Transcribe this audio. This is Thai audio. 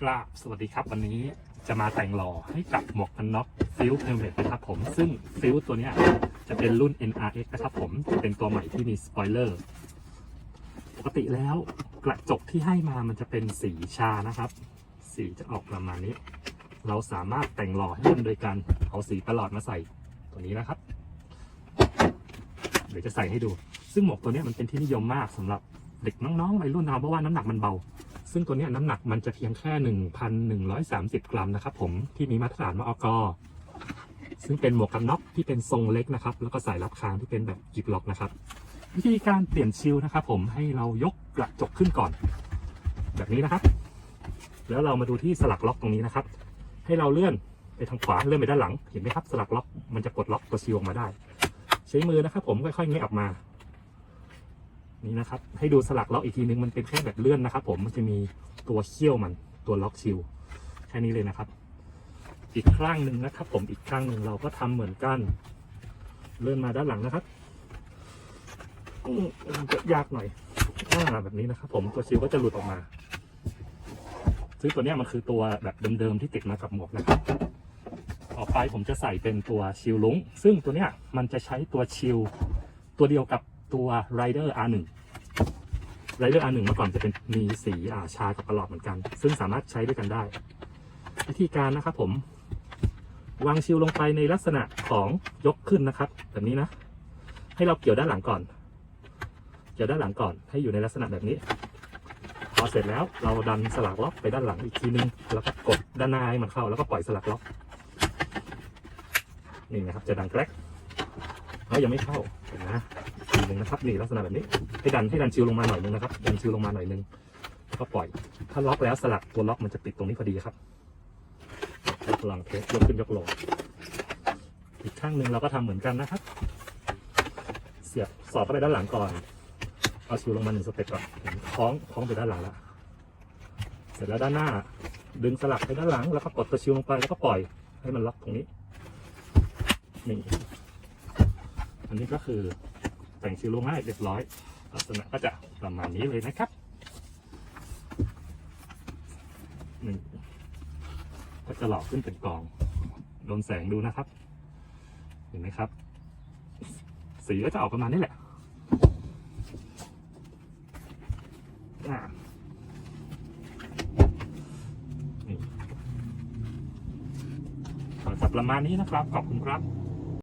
ครับสวัสดีครับวันนี้จะมาแต่งหล่อให้กับหมวกกันน็อกฟิลเทมเพลตนะครับผม ซึ่งฟิลตัวนี้จะเป็นรุ่น NRX นะครับผมจะเป็นตัวใหม่ที่มีสปอยเลอร์ปกติแล้วกระจกที่ให้มามันจะเป็นสีชานะครับ สีจะออกประมาณนี้ เราสามารถแต่งหล่อให้มันโดยการเอาสีประหลอดมาใส่ตัวนี้นะครับ เดี๋ยวจะใส่ให้ดู ซึ่งหมวกตัวนี้มันเป็นที่นิยมมากสำหรับเด็กน้องๆวัยรุ่นเราเพราะว่าน้ำหนักมันเบา ซึ่งตัวนี้น้ำหนักมันจะเพียงแค่ 1,130 กรัมนะครับผมที่มีมาตรฐานมอกซึ่งเป็นหมวกกันน็อกที่เป็นทรงเล็กนะครับ แล้วก็สายรับคางที่เป็นแบบกิบล็อกนะครับ วิธีการเปลี่ยนชิลนะครับผมให้เรายกกระจกขึ้นก่อน แบบนี้นะครับ แล้วเรามาดูที่สลักล็อกตรงนี้นะครับ ให้เราเลื่อนไปทางขวาเลื่อนไปด้านหลังเห็นไหมครับสลักล็อกมันจะปลดล็อกตัวชิลออกมาได้ ใช้มือนะครับผมค่อยๆแงะออกมา นี่นะครับ ให้ดูสลักล็อกอีกทีนึงมันเป็นแค่แบบเลื่อนนะครับ ผมมันจะมีตัวเขี้ยวมันตัวล็อกชิลแค่นี้เลยนะครับ อีกครั้งหนึ่งนะครับ ผมอีกครั้งหนึ่งเราก็ทำเหมือนกัน เลื่อนมาด้านหลังนะครับมันจะยากหน่อยอ่าแบบนี้นะครับ ผมตัวชิลก็จะหลุดออกมาซึ่งตัวนี้มันคือตัวแบบเดิมๆที่ติดมากับหมวกนะครับต่อไปผมจะใส่เป็นตัวชิลลุงซึ่งตัวเนี้ยมันจะใช้ตัวชิลตัวเดียวกับ ตัว Rider R1 Rider R1 เมื่อก่อนจะเป็นมีสีอ่าชากับประหลอดเหมือนกัน ซึ่งสามารถใช้ด้วยกันได้ วิธีการนะครับผมวางชิลลงไปในลักษณะของยกขึ้นนะครับ แบบนี้นะ ให้เราเกี่ยวด้านหลังก่อน เกี่ยวด้านหลังก่อน ให้อยู่ในลักษณะแบบนี้ พอเสร็จแล้วเราดันสลักล็อกไปด้านหลังอีกทีนึง แล้วก็กดด้านหน้าให้มันเข้า แล้วก็ปล่อยสลักล็อก นี่นะครับ จะดังแกรกเขายังไม่เข้าเห็นนะ หนึ่งนะครับนี่ลักษณะแบบนี้ให้ดันให้ดันชิวลงมาหน่อยนึงนะครับดันชิวลงมาหน่อยนึงแล้วก็ปล่อย ถ้าล็อกแล้วสลักตัวล็อกมันจะติดตรงนี้พอดีครับยกลังเทสยกขึ้นยกลงอีกข้างหนึ่งเราก็ทำเหมือนกันนะครับ เสียบสอดเข้าไปด้านหลังก่อน เอาชิวลงมาหนึ่งสเต็ปก่อนคล้องคล้องไปด้านหลังแล้วเสร็จแล้วด้านหน้า ดึงสลักไปด้านหลัง แล้วก็กดตัวชิวลงไปแล้วก็ปล่อยให้มันล็อกตรงนี้นี่อันนี้ก็คือ แต่งชิลลงให้เรียบร้อย ลักษณะก็จะประมาณนี้เลยนะครับนี่ก็จะหลอกขึ้นเป็นกอง โดนแสงดูนะครับ เห็นไหมครับ สีก็จะออกประมาณนี้แหละอ่านี่ก็จะประมาณนี้นะครับ ขอบคุณครับ